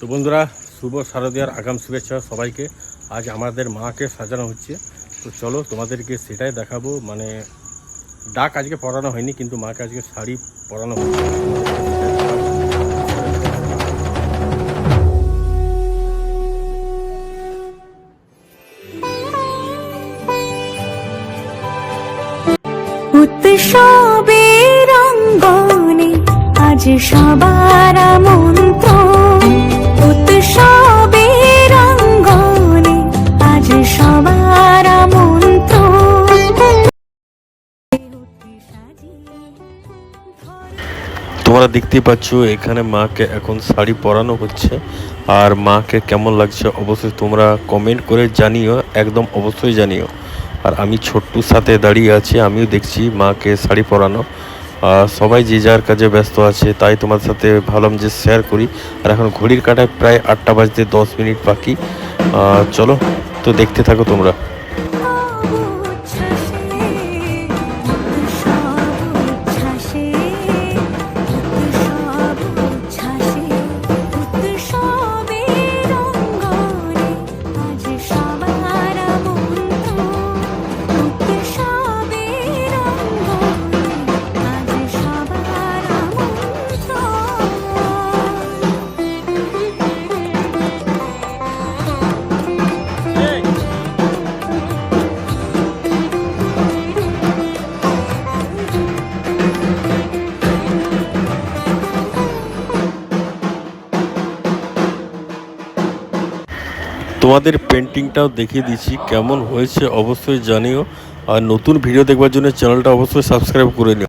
তো বন্ধুরা, শুভ শারদীয়ার আগাম শুভেচ্ছা সবাইকে। আজ আমাদের মাকে সাজানো হচ্ছে। তো চলো তোমাদেরকে সেটাই দেখাবো। মানে ডাক আজকে পরানো হয়নি, কিন্তু মাকে আজকে শাড়ি পরানো হচ্ছে। উৎসবের অঙ্গনে আজ সবার মন্ত্র তোমরা দেখতেই পাচ্ছ, এখানে মাকে এখন শাড়ি পরানো হচ্ছে। আর মাকে কেমন লাগছে অবশ্যই তোমরা কমেন্ট করে জানিও, একদম অবশ্যই জানিও। আর আমি ছোট্টুর সাথে দাঁড়িয়ে আছি, আমিও দেখছি মাকে শাড়ি পরানো। সবাই যে যার কাজে ব্যস্ত আছে, তাই তোমার সাথে ভাবলাম যে শেয়ার করি। আর এখন ঘড়ির কাটায় প্রায় আটটা বাজতে দশ মিনিট বাকি। চলো, তো দেখতে থাকো তোমরা। তোমাদের পেন্টিংটাও দেখিয়ে দিচ্ছি, কেমন হয়েছে অবশ্যই জানিও। আর নতুন ভিডিও দেখবার জন্য চ্যানেলটা অবশ্যই সাবস্ক্রাইব করে নিও।